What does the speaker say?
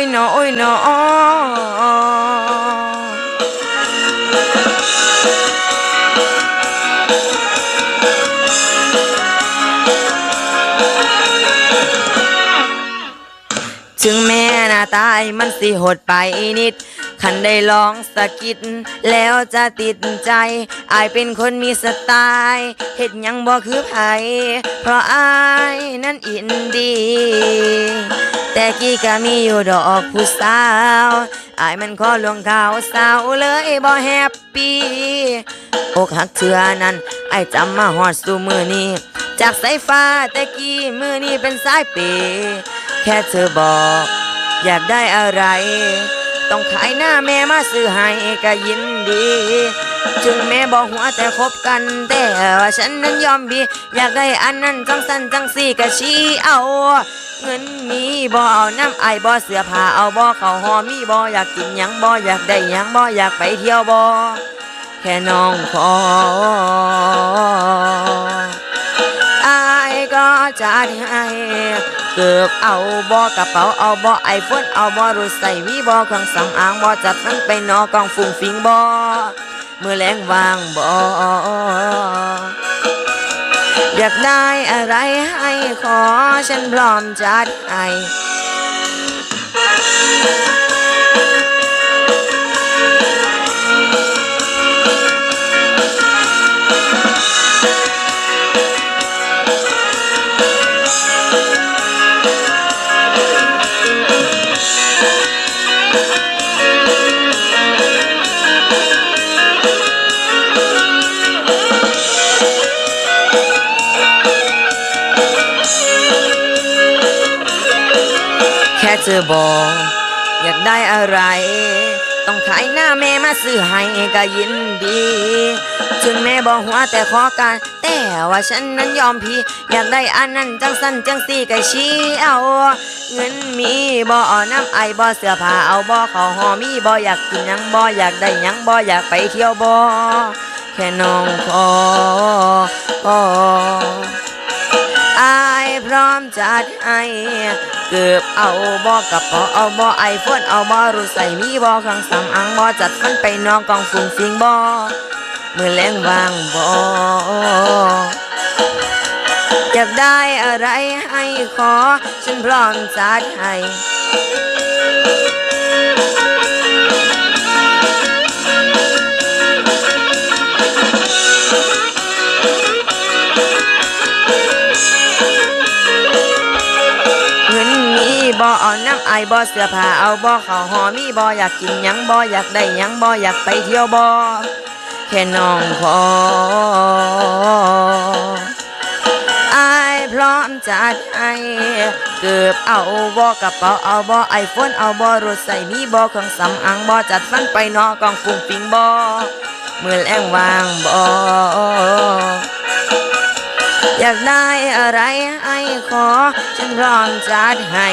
ยนอโอยนอจึงแม่น้าตายมันสิหดไปนิดขันได้ลองสะกิด แล้วจะติดใจ อายเป็นคนมีสไตล์เห็ดยังบ่คือไผเพราะอายนั้นอินดี แต่กี้ก็มีอยู่ดอกผู้สาวอายมันขอลวงข่าวสาวเลยบ่แฮปปี้อกหักเถื่อนั้นไอ้จำมาหอดสู่มือนี้จากสายฟ้าแต่กี้มือนี้เป็นสายเปย์แค่เธอบอก อยากได้อะไร ต้องขายหน้าแม่มาซื้อให้ก็ยินดี ถึงแม่บอกหัวแต่คบกันแต่ว่าฉันนั้นยอมบีอยากได้อันนั้นจังสันจังสี่ก็ชี้เอา เงินมีบ่เอาน้ำไอบ่เสื้อผ้าเอาบ่เขาหอมีบ่อยากกินหยังบ่อยากได้หยังบ่อยากไปเที่ยวบ่แค่น้องขออ ก็จะให้เกือบเอาบ่กระเป๋าเอาบ่ไอโฟนเอาบ่รถใส่มีบ่เครื่องสำอางบ่จัดมันไปนอกองฟุ้งฟิงบ่มือแรงวางบ่อยากได้อะไรให้ขอฉันพร้อมจัดให้ แค่เธอบอกอยากได้อะไร ต้องขายหน้าแม่มาซื้อให้ก็ยินดีถึงแม่บอกหัวแต่ขอการ แต่ว่าฉันนั้นยอมพี่ อยากได้อันนั้นจังสั้นจังสี่ก็ชี้เอา เงินมีบ่อน้ำไอบ่เสื้อผ้าเอาบ่เขาหอมีบ่อยากกินยังบ่อยากได้ยังบ่อยากไปเที่ยวบ่แค่น้องขอขออายพอ จัดไอเกือบเอาบ่กระเป๋าเอาบ่ไอโฟนเอาบ่รู้ใส่มีบ่เครื่องสำอางบ่จัดมันไปนอกกองฟุ้งฟิงบ่มือแรงวางบ่อยากได้อะไรให้ขอ ฉันพร้อมจัดให้ บ่เอาน้ำไอบ่เสื้อผ้าเอาบ่เขาวหอมีบ่อยากกินหยังบ่อยากได้หยังบ่อยากไปเที่ยวบ่แค่น้องขออพร้อมจัดให้เกือบเอาบ่กระเป๋าเอาบ่ไอโฟนเอาบ่รถใส่มีบ่เครื่องสำอางบ่จัดฟันไปนอกองฟุ้งฟิงบ่มือแรงวางบ่อยากได้อะไรให้ขอ ฉันพร้อมจัดให้